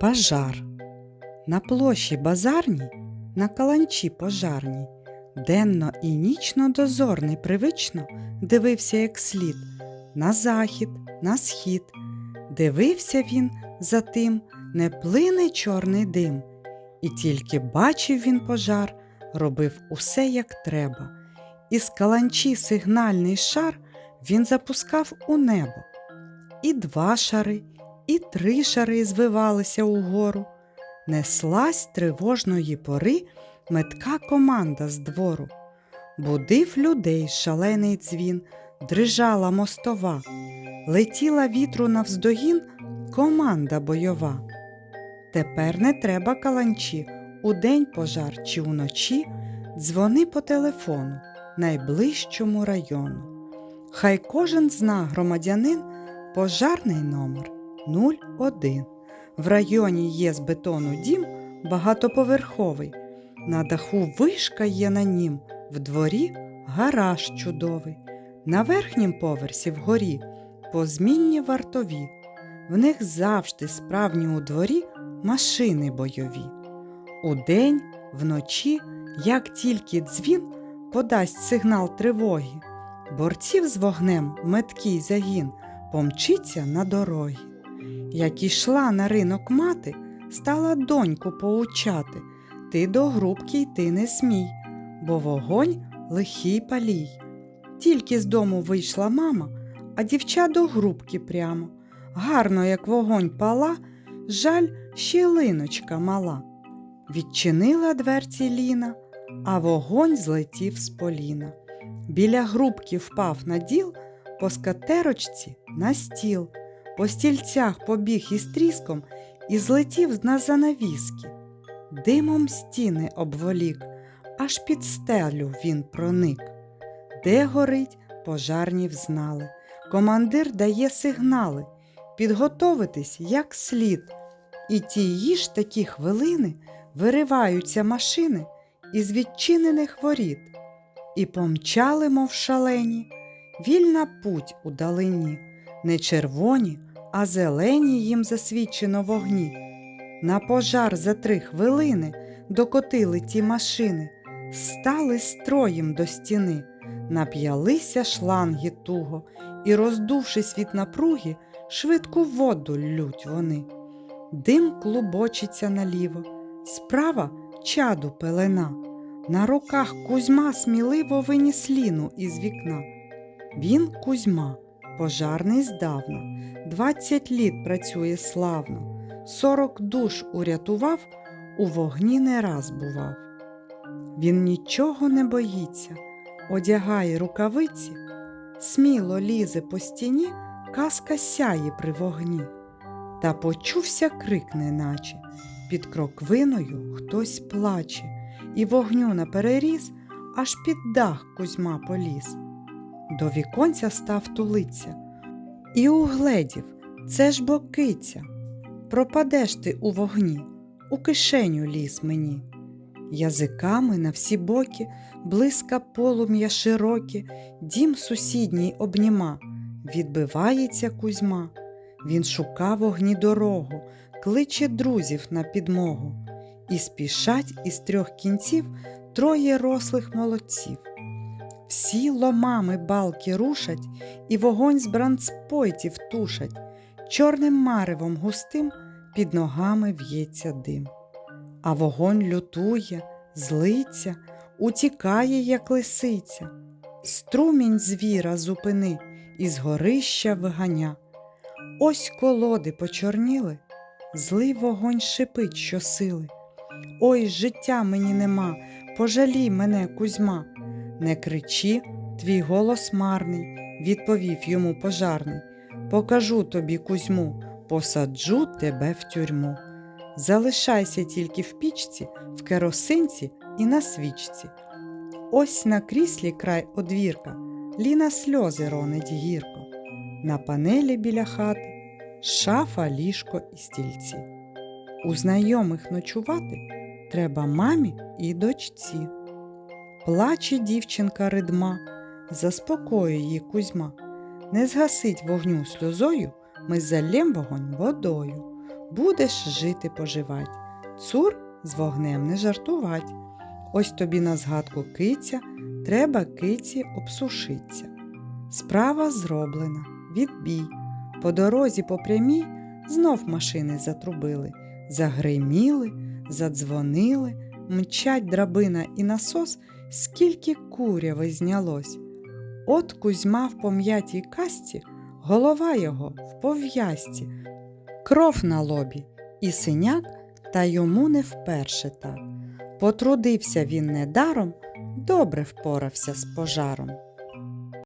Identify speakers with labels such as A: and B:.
A: Пожар. На площі базарній, на каланчі пожарній, денно і нічно дозорний привично дивився як слід на захід, на схід. Дивився він за тим, не плине чорний дим. І тільки бачив він пожар, робив усе як треба. Із каланчі сигнальний шар він запускав у небо. І два шари, і три шари звивалися угору. Неслась тривожної пори метка команда з двору. Будив людей шалений дзвін, дрижала мостова, летіла вітру навздогін команда бойова. Тепер не треба каланчі, удень пожар чи уночі дзвони по телефону найближчому району. Хай кожен зна громадянин пожарний номер 01. В районі є з бетону дім багатоповерховий. На даху вишка є на нім, в дворі гараж чудовий. На верхнім поверсі вгорі позмінні вартові. В них завжди справні у дворі машини бойові. Удень, вночі, як тільки дзвін подасть сигнал тривоги, борців з вогнем меткий загін помчиться на дороги. Як ішла на ринок мати, стала доньку поучати. Ти до грубки йти не смій, бо вогонь лихий палій. Тільки з дому вийшла мама, а дівча до грубки прямо. Гарно, як вогонь пала, жаль, щілиночка мала. Відчинила дверці Ліна, а вогонь злетів з поліна. Біля грубки впав на діл, по скатерочці на стіл, по стільцях побіг із тріском і злетів на занавіски. Димом стіни обволік, аж під стелю він проник. Де горить, пожарні взнали. Командир дає сигнали підготовитись як слід. І тії ж такі хвилини вириваються машини із відчинених воріт, і помчали, мов шалені, вільна путь у далині, не червоні, а зелені їм засвідчено вогні. На пожар за три хвилини докотили ті машини, стали строєм до стіни, нап'ялися шланги туго і, роздувшись від напруги, швидку воду лють вони. Дим клубочиться наліво, справа чаду пелена. На руках Кузьма сміливо виніс ліну із вікна. Він Кузьма, пожарний здавна, двадцять літ працює славно, сорок душ урятував, у вогні не раз бував. Він нічого не боїться, одягає рукавиці, сміло лізе по стіні, казка сяє при вогні. Та почувся крик, неначе під кроквиною хтось плаче, і вогню напереріз, аж під дах Кузьма поліз. До віконця став тулиться і угледів це ж бокиця. Пропадеш ти у вогні, у кишеню ліз мені. Язиками на всі боки, блиска полум'я широкі, дім сусідній обніма, відбивається Кузьма. Він шукав вогні дорогу, кличе друзів на підмогу, і спішать із трьох кінців троє рослих молодців. Всі ломами балки рушать, і вогонь з бранцпойтів тушать, чорним маревом густим під ногами в'ється дим. А вогонь лютує, злиться, утікає, як лисиця. Струмінь звіра зупини, із горища виганя. Ось колоди почорніли, злий вогонь шипить щосили. Ой, життя мені нема, пожалій мене, Кузьма. Не кричи, твій голос марний, відповів йому пожарний. Покажу тобі, Кузьму, посаджу тебе в тюрму. Залишайся тільки в пічці, в керосинці і на свічці. Ось на кріслі край одвірка, ліна сльози ронить гірко. На панелі біля хати шафа, ліжко і стільці. У знайомих ночувати треба мамі і дочці. Плаче дівчинка ридма, заспокоює її Кузьма. Не згасить вогню сльозою, ми залєм вогонь водою. будеш жити поживать. Цур з вогнем не жартувать. Ось тобі на згадку киця, треба киці обсушиться. Справа зроблена, відбій. По дорозі по прямій знов машини затрубили, загриміли, задзвонили, мчать драбина і насос, скільки куряви знялось. От Кузьма в пом'ятій касті, голова його в пов'язці, кров на лобі і синяк, та йому не вперше так. Потрудився він недаром, добре впорався з пожаром.